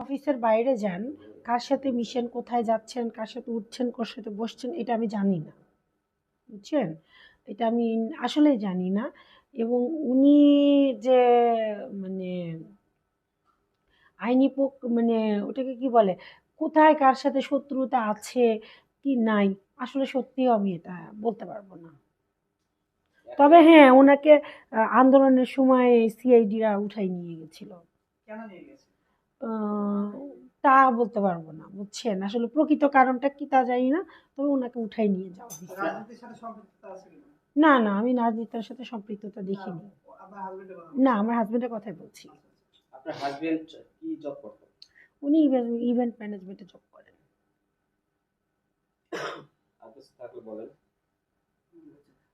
অফিসের বাইরে যান, কার সাথে মিশেন, কোথায় যাচ্ছেন, কার সাথে উঠছেন, কার সাথে বসছেন, এটা আমি জানি না। বুঝছেন? এটা আমি আসলেই জানি না। এবং উনি যে মানে আইনি পক মানে ওটাকে কি বলে? কোথায় কার সাথে শত্রুতা আছে, কি নাই, আসলে সত্যিও আমি এটা বলতে পারব না। তবে হ্যাঁ ওনাকে আন্দোলনের সময় সিআইডিরা উঠাই নিয়ে গেছিল। কেন নিয়ে গেছে তা বলতে পারব না বুঝছেন? আসলে প্রকৃত কারণটা কি তা জানি না তবে ওনাকে উঠাই নিয়ে যাওয়া না না আমি রাজনীতির সাথে সম্পৃক্ততা দেখিনি। না আমার হাজবেন্ডের কথাই বলছি। আপনার হাজবেন্ড কি জব করতেন উনি ইভেন্ট ম্যানেজমেন্টে জব করেন। থাকলে বলেন।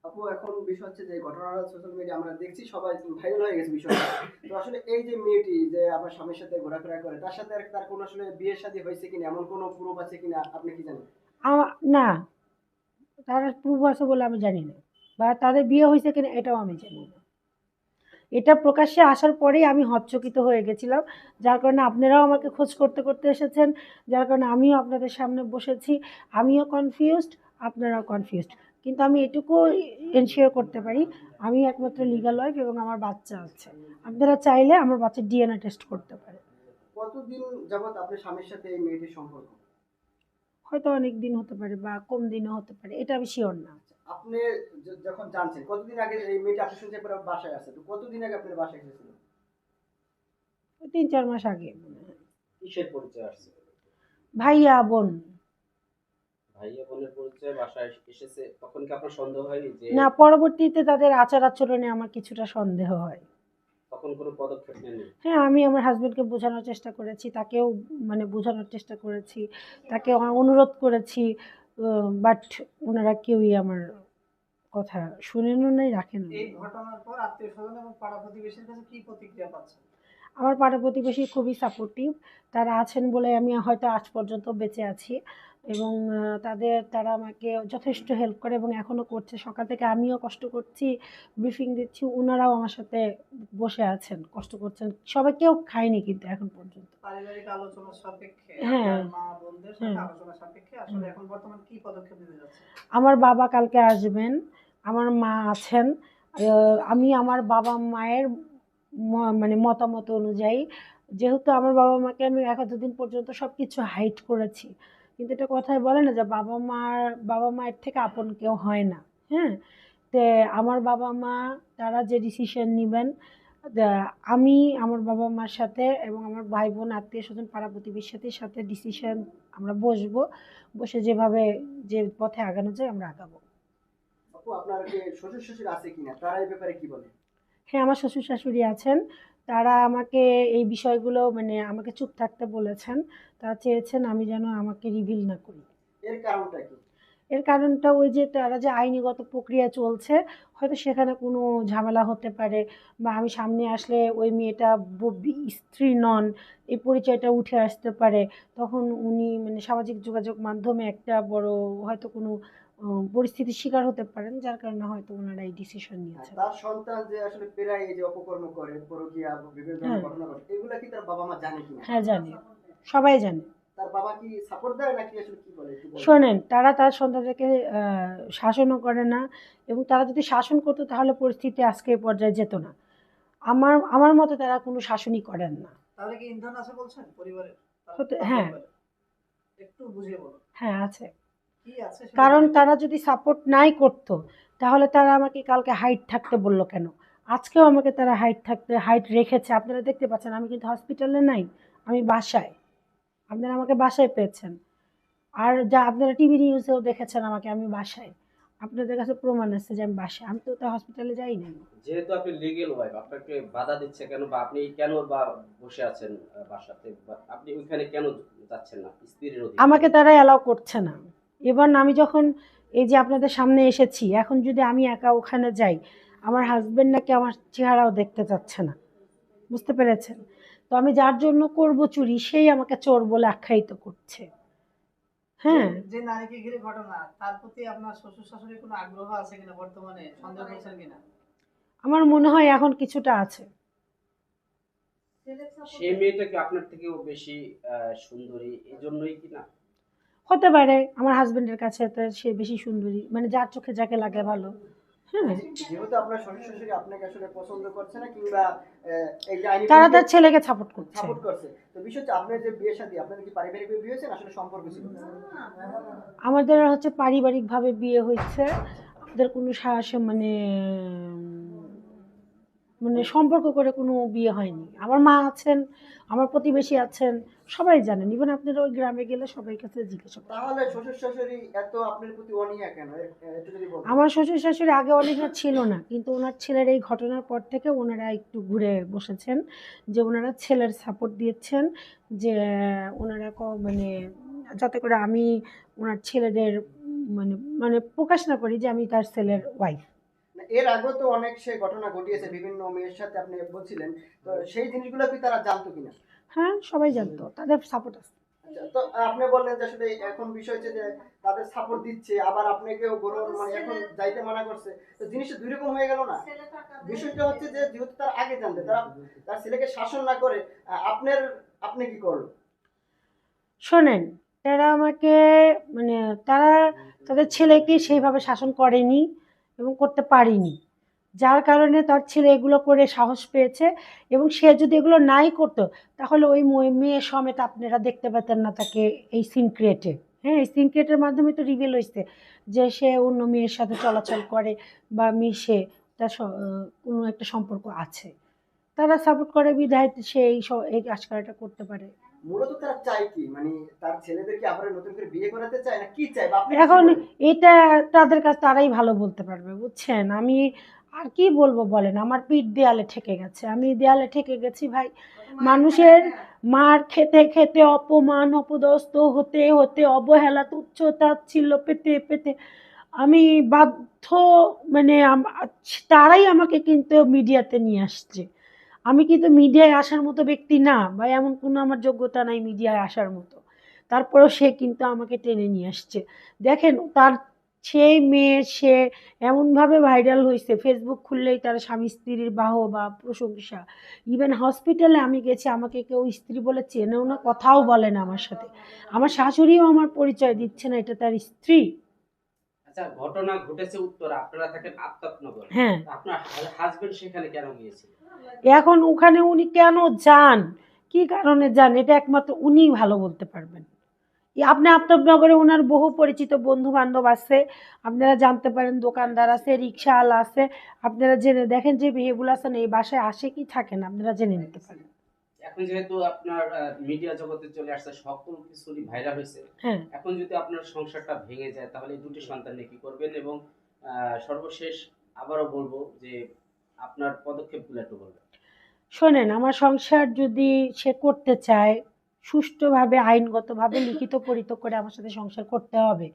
আপু, এখন বিষয় হচ্ছে যে ঘটনাটা সোশ্যাল মিডিয়া আমরা দেখছি সবাই ভাইরাল হয়ে গেছে বিষয়টা। তো আসলে এই যে মেয়েটি যে আমার স্বামীর সাথে ঘোরাফেরা করে, তার সাথে তার কোনো আসলে বিয়ে শাদী হয়েছে কিনা, এমন কোনো প্রুফ আছে কিনা, আপনি কি জানেন? না। তারা প্রুফ আছে বলে আমি জানি না। বা তাদের বিয়ে হয়েছে কিনা, এটাও আমি জানি না। এটা প্রকাশ্যে আসার পরেই আমি হচ্চকিত হয়ে গেছিলাম। যার কারণে আপনারাও আমাকে খোঁজ করতে করতে এসেছেন। যার কারণে আমিও আপনাদের সামনে বসেছি। আমিও কনফিউজড আপনারাও কনফিউজড কিন্তু আমি এটুকু এনশিওর করতে পারি আমি একমাত্র লিগাল ওয়াইফ এবং আমার বাচ্চা আছে। আপনারা চাইলে আমার বাচ্চার ডিএনএ টেস্ট করতে পারে কতদিন যাবত আপনার স্বামীর সাথে এই মেয়েটির সম্পর্ক? হয়তো অনেক দিন হতে পারে বা কম দিনও হতে পারে এটা আমি শিওর না। আপনি যখন জানছেন কতদিন আগে এই মেয়েটি আপনি শুনছেন পরে বাসায় আছে তো কতদিন আগে আপনার বাসায় এসেছিল তিন চার মাস আগে। কিসের পরিচয় আসছে? ভাইয়া বোন। না পরবর্তীতে তাদের আচার আচরণে আমার কিছুটা সন্দেহ হয়। তখন কোনো পদক্ষেপ নেননি? হ্যাঁ আমি আমার হাজবেন্ডকে বোঝানোর চেষ্টা করেছি তাকেও মানে বোঝানোর চেষ্টা করেছি তাকে অনুরোধ করেছি বাট ওনারা কেউই আমার কথা শুনেনও নাই রাখেন এই ঘটনার পর আত্মীয় স্বজন এবং পাড়া প্রতিবেশীর কাছে কি প্রতিক্রিয়া পাচ্ছেন? আমার পাড়া প্রতিবেশী খুবই সাপোর্টিভ তারা আছেন বলে আমি হয়তো আজ পর্যন্ত বেঁচে আছি এবং তাদের তারা আমাকে যথেষ্ট হেল্প করে এবং এখনও করছে। সকাল থেকে আমিও কষ্ট করছি ব্রিফিং দিচ্ছি ওনারাও আমার সাথে বসে আছেন কষ্ট করছেন। সবাই কেউ খায়নি কিন্তু এখন পর্যন্ত। হ্যাঁ। হ্যাঁ। আমার বাবা কালকে আসবেন আমার মা আছেন। আমি আমার বাবা মায়ের মানে মতামত অনুযায়ী। যেহেতু আমার বাবা মাকে আমি এতদিন পর্যন্ত সব কিছু হাইট করেছি। কিন্তু এটা কথায় বলে না যে বাবা মার, বাবা মায়ের থেকে আপন কেউ হয় না। হ্যাঁ? তে আমার বাবা মা, তারা যে ডিসিশন নেবেন আমি আমার বাবা মার সাথে এবং আমার ভাই বোন, আত্মীয় স্বজন, পাড়া প্রতিবেশীর সাথে ডিসিশন আমরা বসবো। বসে যেভাবে যে পথে আগানো যায় আমরা আগাবো। আপনার আছে কিনা, তারা এই ব্যাপারে কি বলে? হ্যাঁ আমার শ্বশুর শাশুড়ি আছেন। তারা আমাকে এই বিষয়গুলো মানে আমাকে চুপ থাকতে বলেছেন। তারা চেয়েছেন আমি যেন আমাকে রিভিল না করি। এর কারণটা কি? এর কারণটা ওই যে তারা যে আইনিগত প্রক্রিয়া চলছে হয়তো সেখানে কোনো ঝামেলা হতে পারে বা আমি সামনে আসলে ওই মেয়েটা স্ত্রী নন এই পরিচয়টা উঠে আসতে পারে। তখন উনি মানে সামাজিক যোগাযোগ মাধ্যমে একটা বড় হয়তো কোনো পরিস্থিতির শিকার হতে পারেন যার কারণে হয়তো ওনারা এই ডিসিশন নিয়েছেন। তার সন্তান যে আসলে প্রায় এই যে অপকর্ম করে পরকীয়া বিভিন্ন হ্যাঁ। ঘটনা ঘটে এগুলা কি তার বাবা মা জানে কিনা? হ্যাঁ জানি। সবাই জানে। তার বাবা কি সাপোর্ট দেয় নাকি আসলে কি বলে শোনেন তারা তার সন্তানদেরকে শাসনও করে না এবং তারা যদি শাসন করতো তাহলে পরিস্থিতি আজকে এই পর্যায়ে যেত না। আমার আমার মতে তারা কোনো শাসনই করেন না। তাহলে কি ইন্ধন আছে বলছেন? পরিবারের? হ্যাঁ। একটু বুঝিয়ে বলুন। হ্যাঁ আছে। কারণ তারা যদি সাপোর্ট নাই করতো তাহলে তারা আমাকে কালকে হাইট থাকতে বলল কেন? আজকেও আমাকে তারা হাইট থাকতে হাইট রেখেছে। আপনারা দেখতে পাচ্ছেন আমি কিন্তু হসপিটালে নাই আমি বাসায়। আপনারা আমাকে বাসায় পেয়েছেন। আর যা আপনারা টিভি নিউজেও দেখেছেন আমাকে আমি বাসায়। আপনাদের কাছে প্রমাণ আছে যে আমি বাসায়। আমি তো তা হসপিটালে যাই না যেহেতু আপনি লিগেল ওয়াইফ আপনাকে বাধা দিচ্ছে কেন বা আপনি কেন বা বসে আছেন বাসাতে? আপনি ওইখানে কেন যাচ্ছেন না? স্ত্রীর আমাকে তারা অ্যালাউ করছে না। এবার আমি যখন এই যে আপনাদের সামনে এসেছি এখন যদি আমি একা ওখানে যাই আমার হাজব্যান্ড নাকি আমার চেহারাও দেখতে চাচ্ছে না। বুঝতে পেরেছেন? তো আমি যার জন্য করব চুরি সেই আমাকে চোর বলে আখ্যায়িত করছে। হ্যাঁ। যে- যে নারীকে ঘিরে ঘটনা তার প্রতি আপনার শ্বশুর শাশুড়ির কোনো আগ্রহ আছে কিনা বর্তমানে? সন্দেহ করছেন কিনা? আমার মনে হয় এখন কিছুটা আছে। সেই মেয়েটা কি আপনার থেকেও বেশি সুন্দরী? এই জন্যই কি না? হতে পারে আমার হাজবেন্ডের কাছে তো সে বেশি সুন্দরী মানে যার চোখে যাকে লাগে ভালো। হ্যাঁ। তারা তার ছেলেকে সাপোর্ট করছে। বিষয় হচ্ছে পারিবারিক আমাদের পারিবারিকভাবে বিয়ে হয়েছে। আমাদের কোনো সাহস মানে মানে সম্পর্ক করে কোনো বিয়ে হয়নি। আমার মা আছেন আমার প্রতিবেশী আছেন সবাই জানেন। ইভেন আপনারা ওই গ্রামে গেলে সবাই কাছে জিজ্ঞাসা করেন। তাহলে শ্বশুর শাশুড়ি এত আপনার প্রতি অনীহা কেন। আমার শ্বশুর শাশুড়ি আগে অনেকটা ছিল না কিন্তু ওনার ছেলের এই ঘটনার পর থেকে ওনারা একটু ঘুরে বসেছেন যে ওনারা ছেলের সাপোর্ট দিয়েছেন যে ওনারা ক- মানে যাতে করে আমি ওনার ছেলেদের মানে মানে প্রকাশ না করি যে আমি তার ছেলের ওয়াইফ এর আগেও তো অনেক সে ঘটনা ঘটিয়েছে বিভিন্ন মেয়ের সাথে আপনি বলছিলেন। তো সেই জিনিসগুলো কি তারা জানতো কিনা? হ্যাঁ সবাই জানতো তাদের সাপোর্ট আছে। আচ্ছা, তো আপনি বললেন যে আসলে এখন বিষয় হচ্ছে যে তাদের সাপোর্ট দিচ্ছে আবার আপনাকেও গ্রহণ মানে এখন যাইতে মানা করছে। তো জিনিসটা দুই রকম হয়ে গেল না? বিষয়টা হচ্ছে যে যেহেতু তার আগে জানতে তারা তার ছেলেকে শাসন না করে আপনার আপনি কি করল শোনেন তারা আমাকে মানে তারা তাদের ছেলেকে সেইভাবে শাসন করেনি। এবং করতে পারিনি। যার কারণে তার ছেলে এগুলো করে সাহস পেয়েছে এবং সে যদি এগুলো নাই করতো, তাহলে ওই মেয়ে সমেত আপনারা দেখতে পেতেন না তাকে এই সিন ক্রিয়েটে হ্যাঁ এই সিন ক্রিয়েটের মাধ্যমে তো রিভিল হয়েছে যে সে অন্য মেয়ের সাথে চলাচল করে বা মিশে, তার কোনো একটা সম্পর্ক আছে। তারা সাপোর্ট করে বিধায় সে এই স- এই আজকালটা করতে পারে। মূলত তারা চায় কি? মানে তার ছেলেদেরকে আবার নতুন করে বিয়ে করাতে চায়? না কি চায়? এখন এটা তাদের কাছে তারাই ভালো বলতে পারবে বুঝছেন? আমি আর কি বলব বলেন? আমার পিঠ দেয়ালে ঠেকে গেছে। আমি দেয়ালে ঠেকে গেছি ভাই। মানুষের মার খেতে খেতে অপমান অপদস্থ হতে হতে অবহেলা তুচ্ছ তাচ্ছিল্য পেতে পেতে। আমি বাধ্য মানে তারাই আমাকে কিন্তু মিডিয়াতে নিয়ে আসছে। আমি কিন্তু মিডিয়ায় আসার মতো ব্যক্তি না বা এমন কোনো আমার যোগ্যতা নাই মিডিয়ায় আসার মতো। তারপরেও সে কিন্তু আমাকে টেনে নিয়ে আসছে। দেখেন, তার সেই মেয়ে, সে এমনভাবে ভাইরাল হয়েছে ফেসবুক খুললেই তার স্বামী স্ত্রীর বাহ বা প্রশংসা। ইভেন হসপিটালে আমি গেছি, আমাকে কেউ স্ত্রী বলে চেনেও না, কথাও বলে না আমার সাথে। আমার শাশুড়িও আমার পরিচয় দিচ্ছে না, এটা তার স্ত্রী। আচ্ছা ঘটনা ঘটেছে উত্তর আপনারা থাকেন আত্মনগর হ্যাঁ। আপনার হাজবেন্ড সেখানে কেন গিয়েছিল? এখন ওখানে উনি কেন যান? কি কারণে যান? এটা একমাত্র উনিই ভালো বলতে পারবেন। আপনি আফতাবনগরে ওনার বহু পরিচিত বন্ধু বান্ধব আছে। আপনারা জানতে পারেন দোকানদার আছে রিক্সাওয়ালা আছে। আপনারা জেনে দেখেন যে বিহেগুলো আছেন এই বাসায় আসে কি থাকেন আপনারা জেনে নিতে পারেন। এখন যেহেতু আপনার মিডিয়া জগতে চলে আসছে সকল কিছুরই ভাইরাল হয়েছে হ্যাঁ। এখন যদি আপনার সংসারটা ভেঙে যায় তাহলে দুটি সন্তান নিয়ে কি করবেন? এবং সর্বশেষ আবারও বলব যে আপনার পদক্ষেপগুলো একটু বলবেন। শোনেন আমার সংসার যদি সে করতে চায় সুষ্ঠুভাবে আইনগতভাবে লিখিত পরিত করে আমার সাথে সংসার করতে হবে।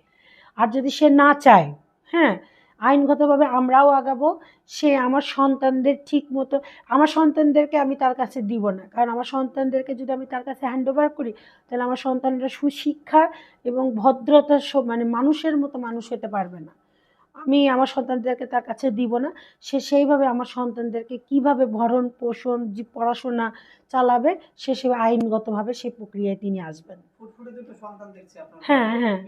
আর যদি সে না চায় হ্যাঁ আইনগতভাবে আমরাও আগাবো সে আমার সন্তানদের ঠিক মতো আমার সন্তানদেরকে আমি তার কাছে দিব না। কারণ আমার সন্তানদেরকে যদি আমি তার কাছে হ্যান্ড ওভার করি তাহলে আমার সন্তানরা সুশিক্ষা এবং ভদ্রতার স- মানে মানুষের মতো মানুষ হতে পারবে না। আমি আমার সন্তানদেরকে তার কাছে দিব না। সে সেইভাবে আমার সন্তানদেরকে কীভাবে ভরণ পোষণ যে পড়াশোনা চালাবে সে সে আইনগতভাবে সেই প্রক্রিয়ায় তিনি আসবেন। হ্যাঁ, হ্যাঁ।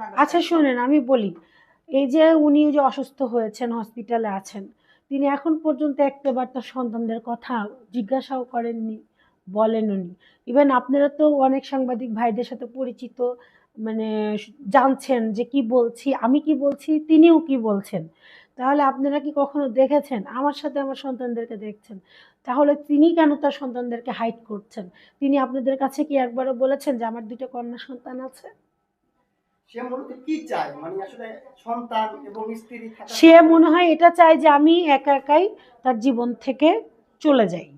মানে আচ্ছা? শোনেন, আমি বলি। এই যে উনি যে অসুস্থ হয়েছেন হসপিটালে আছেন, তিনি এখন পর্যন্ত একটাবার তার সন্তানদের কথা জিজ্ঞাসাও করেননি, বলেন উনি। ইভেন আপনারা তো অনেক সাংবাদিক ভাইদের সাথে পরিচিত মানে জানছেন যে কি বলছি, আমি কি বলছি, তিনিও কি বলছেন। তাহলে আপনারা কি কখনো দেখেছেন? আমার সাথে আমার সন্তানদেরকে দেখছেন। তাহলে তিনি কেন তার সন্তানদেরকে হাইট করছেন? তিনি আপনাদের কাছে কি একবারও বলেছেন যে আমার দুটো কন্যা সন্তান আছে? সে মূলত কি চায়? মানে আসলে সন্তান এবং স্ত্রী সে মনে হয় এটা চায় যে আমি একা একাই তার জীবন থেকে চলে যাই।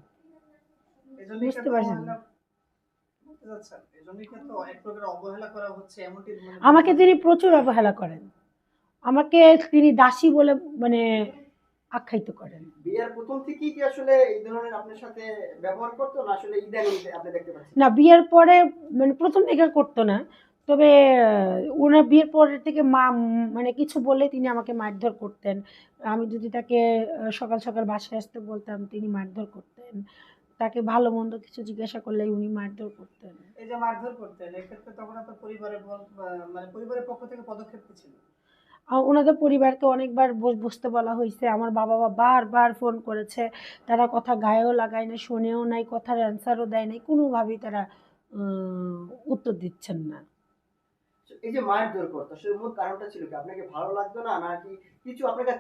বুঝতে পারছেন। আমাকে তিনি প্রচুর অবহেলা করেন। আমাকে তিনি দাসী বলে মানে আখ্যায়িত করেন। বিয়ের প্রথম থেকেই কি আসলে এই ধরনের আপনার সাথে ব্যবহার করতো না আসলে ইদানিং আপনি দেখতে পাচ্ছেন? না বিয়ের পরে মানে প্রথম দিকে করতো না। তবে ওনার বিয়ের পরের থেকে মা মানে কিছু বললে তিনি আমাকে মারধর করতেন। আমি যদি তাকে সকাল সকাল বাসায় আসতে বলতাম তিনি মারধর করতেন। তাকে ভালো মন্দ কিছু জিজ্ঞাসা করলে উনি মারধর করতেন। এই যে মারধর করতেন এক্ষেত্রে তখন আপনার পরিবারের মানে পরিবারের পক্ষ থেকে পদক্ষেপ কি ছিল? ওনাদের পরিবারকে অনেকবার বস- বসতে বলা হয়েছে। আমার বাবা মা বারবার ফোন করেছে। তারা কথা গায়েও লাগায় না শোনেও নাই, কথার অ্যান্সারও দেয় নাই, কোনোভাবেই তারা উত্তর দিচ্ছেন না। এই যে মারধর করতো সেই মূল কারণটা ছিল কি? আপনাকে ভালো লাগতো না? নাকি কিছু আপনার কাছে